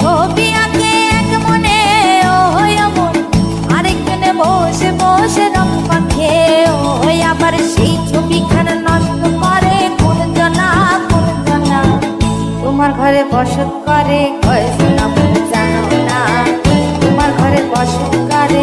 ছবি আঁকে, এক মনে ও হয় আরেকজনে বসে বসে সেই কোন জনা কোন জনা তোমার ঘরে বসত করে, কয় শোনা জানো না। তোমার ঘরে বসত করে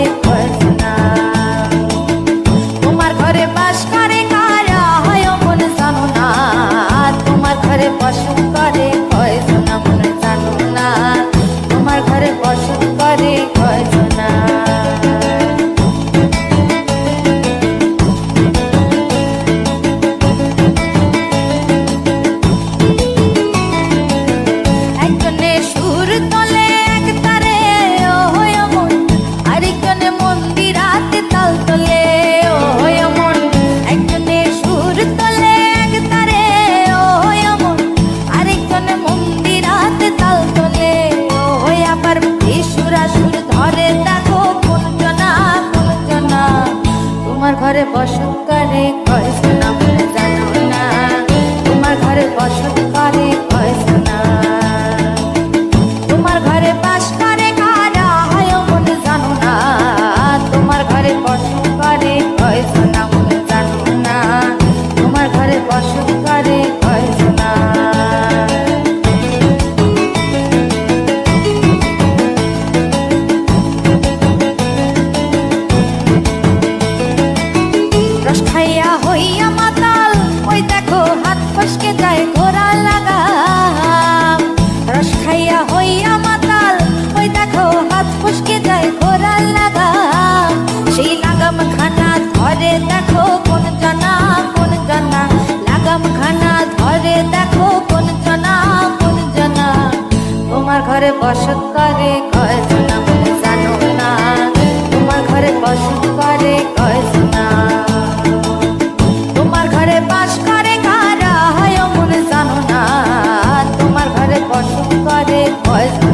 ঘরে বসত করে, কয় না। তোমার ঘরে বসত করে, কয় তোমার ঘরে বাস কারা হয় মন জানো না। তোমার ঘরে বসত যায় ঘোরা লাগাম। রস খাইয়া হইয়া মাতাল, ওই দেখো হাত ফসকে যায় ঘোরা লাগাম। সেই লাগাম খানা ধরে দেখো কোন জানা কোন জানা। লাগাম খানা ধরে দেখো কোন জানা কোন জানা। তোমার ঘরে বসত করে কয় জানা জানো না? তোমার ঘরে বসত করে কয় করে